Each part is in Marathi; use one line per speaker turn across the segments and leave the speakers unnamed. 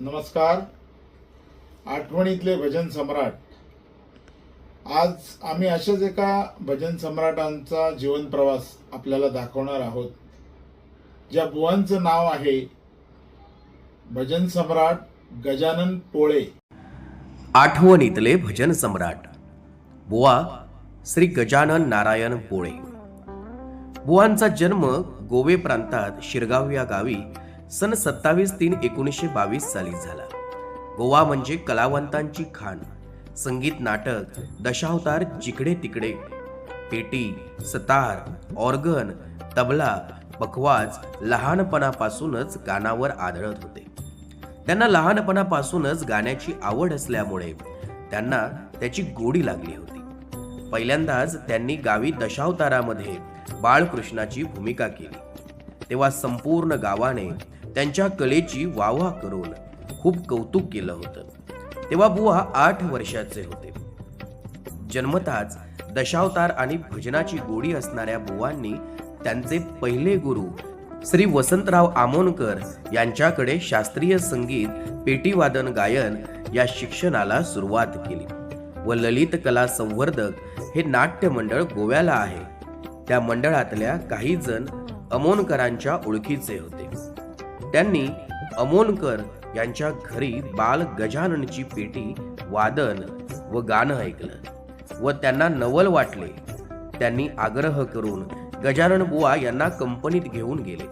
नमस्कार. आठवणीतले भजन सम्राट. आज आम्ही अशाच एका भजन सम्राटांचा जीवन प्रवास आपल्याला दाखवणार आहोत. ज्या बुवांचं नाव आहे भजन सम्राट गजानन पोळे.
आठवणीतले भजन सम्राट. बुवा श्री गजानन नारायण पोळे. बुवांचा जन्म गोवे प्रांतात शिरगाव या गावी सन सत्तावीस तीन एकोणीसशे बावीस साली झाला. गोवा म्हणजे कलावंतांची खाण. संगीत नाटक दशावतार जिकडे तिकडे. पेटी सतार ऑर्गन तबला पखवाज लहानपणापासूनच गानावर आढळत होते. त्यांना लहानपणापासूनच गाण्याची आवड असल्यामुळे त्यांना त्याची गोडी लागली होती. पहिल्यांदाच त्यांनी गावी दशावतारामध्ये बाळकृष्णाची भूमिका केली. तेव्हा संपूर्ण गावाने त्यांच्या कलेची वाहवा करून खूप कौतुक केलं होतं. तेव्हा बुवा आठ वर्षाचे होते. जन्मताच दशावतार आणि भजनाची गोडी असणाऱ्या बुवांनी त्यांचे पहिले गुरु श्री वसंतराव आमोणकर यांच्याकडे शास्त्रीय संगीत पेटीवादन गायन या शिक्षणाला सुरुवात केली व ललित कला संवर्धक हे नाट्य मंडळ गोव्याला आहे. त्या मंडळातल्या काही जण अमोणकरांच्या ओळखीचे होते. त्यांनी अमोणकर यांच्या घरी बाल गजाननची पेटी वादन व गाणं ऐकलं व त्यांना नवल वाटले. त्यांनी आग्रह करून गजानन बुवा यांना कंपनीत घेऊन गेले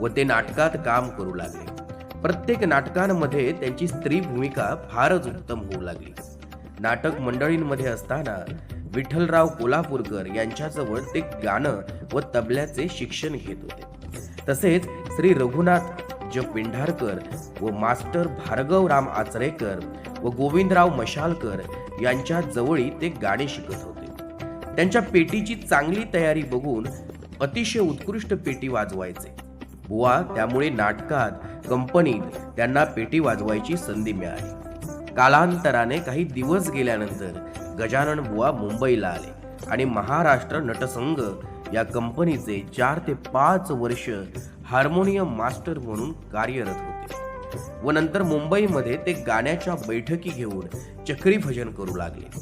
व ते नाटकात काम करू लागले. प्रत्येक नाटकांमध्ये त्यांची स्त्री भूमिका फारच उत्तम होऊ लागली. नाटक मंडळींमध्ये असताना विठ्ठलराव कोल्हापूरकर यांच्याजवळ ते गाणं व तबल्याचे शिक्षण घेत होते. तसेच श्री रघुनाथ पूज्य पेंढारकर व मास्टर भार्गव राम आचरेकर व गोविंदराव मशालकर यांच्या जवळी ते गाणे शिकत होते. त्यांच्या पेटीची चांगली तयारी बघून अतिशय उत्कृष्ट पेटी वाजवायचे. बुवा त्यामुळे नाटकात कंपनीत त्यांना पेटी वाजवायची संधी मिळाली. कालांतराने काही दिवस गेल्यानंतर गजानन बुवा मुंबईला आले आणि महाराष्ट्र नटसंघ या कंपनीचे चार ते पाच वर्ष हार्मोनियम मास्टर म्हणून कार्यरत होते. व नंतर मुंबईमध्ये ते गाण्याच्या बैठकी घेऊन चक्री भजन करू लागले.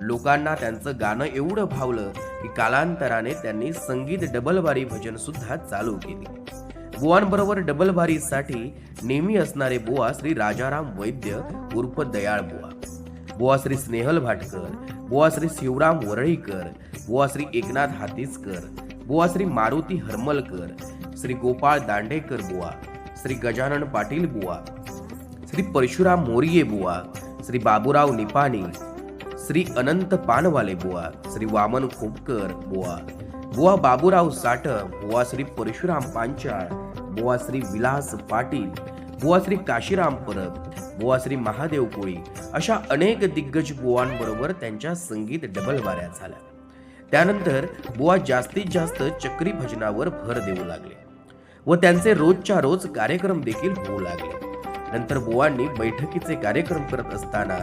लोकांना त्यांचं गाणं एवढं भावलं की कालांतराने त्यांनी संगीत डबलबारी भजन सुद्धा चालू केली. बुवांबरोबर डबलबारीसाठी नेहमी असणारे बुवा श्री राजाराम वैद्य उर्फ दयाळ बुवा. बुवा श्री स्नेहल भाटकर बुवा श्री शिवराम वरळीकर बुवा श्री एकनाथ हातीसकर बुवा श्री मारुती हरमलकर श्री गोपाळ दांडेकर बुवा श्री गजानन पाटील बुवा श्री परशुराम मोरिये बुवा श्री बाबूराव निपाणी श्री अनंत पानवाले बुवा श्री वामन खोपकर बुवा बुवा बाबूराव साठ बुवा श्री परशुराम पांचाळ बुवा श्री विलास पाटील बुवा श्री काशीराम परब बुवा श्री महादेव कोळी अशा अनेक दिग्गज बुवांबरोबर त्यांच्या संगीत डबल वाऱ्या झाल्या. त्यानंतर बुवा जास्तीत जास्त चक्री भजनावर भर देऊ लागले व त्यांचे रोजच्या रोज कार्यक्रम देखील होऊ लागले. नंतर बुवांनी बैठकीचे कार्यक्रम करत असताना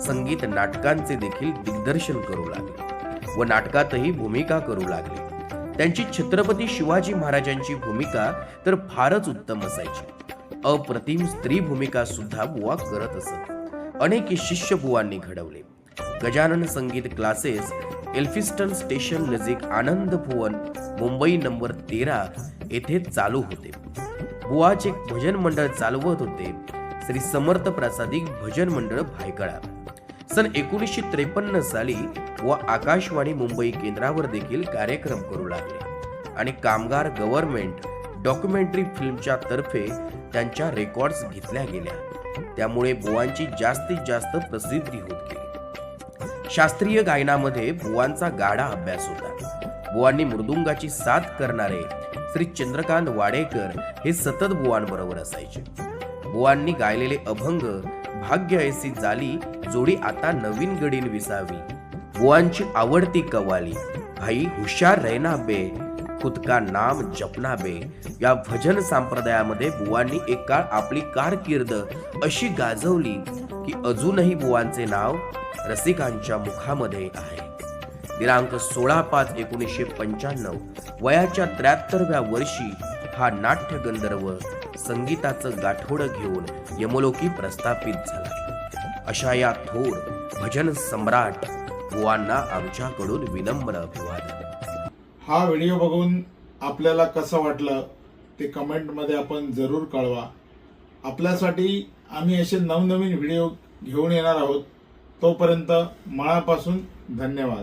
संगीत नाटकांचे देखील दिग्दर्शन करू लागले व नाटकातही भूमिका करू लागले. त्यांची छत्रपती शिवाजी महाराजांची भूमिका तर फारच उत्तम असायची. अप्रतिम स्त्री भूमिका सुद्धा बुवा करत असत. अनेक शिष्य बुवांनी घडवले. गजानन संगीत क्लासेस एल्फिस्टन स्टेशन नजीक आनंद भुवन मुंबई नंबर तेरा येथे चालू होते. बुवाचे भजन मंडळ चालवत होते. श्री समर्थ प्रसादिक भजन मंडळ भायकळा. सन एकोणीसशे त्रेपन्न साली व आकाशवाणी मुंबई केंद्रावर देखील कार्यक्रम करू लागले. आणि कामगार गव्हर्नमेंट डॉक्युमेंटरी फिल्मच्या तर्फे त्यांच्या रेकॉर्ड्स घेतल्या गेल्या. त्यामुळे बुवांची जास्तीत जास्त प्रसिद्धी होत गेली. शास्त्रीय गायनामध्ये बुवांचा गाढा अभ्यास होता. बुवांनी मृदुंगाची साथ करणारे श्री चंद्रकांत वाडेकर हे सतत बुवांबरोबर असायचे. बुवांनी गायलेले अभंग भाग्य ऐसी झाली जोडी आता नवीन गडीन विसावी. बुवांची आवडती कवाली भाई हुशार रहना बे खुद का नाम जपना बे या भजन संप्रदायामध्ये बुवांनी एक काळ आपली कारकीर्द अशी गाजवली की अजूनही बुवांचे नाव रसिकांच्या मुखामध्ये आहे. दिनांक सोळा पाच एकोणीसशे पंच्याण्णव वयाच्या त्र्याहत्तरव्या वर्षी हा नाट्य गंधर्व संगीताचं गाठोडं घेऊन यमलोकी प्रस्थापित झाला. अशा या थोर भजन सम्राट बुवांना आमच्याकडून विनम्र अभिवादन.
हा व्हिडिओ बघून आपल्याला कसं वाटलं ते कमेंटमध्ये आपण जरूर कळवा. आपल्यासाठी आम्ही असे नवनवीन व्हिडिओ घेऊन येणार आहोत. तोपर्यंत मनापासून धन्यवाद.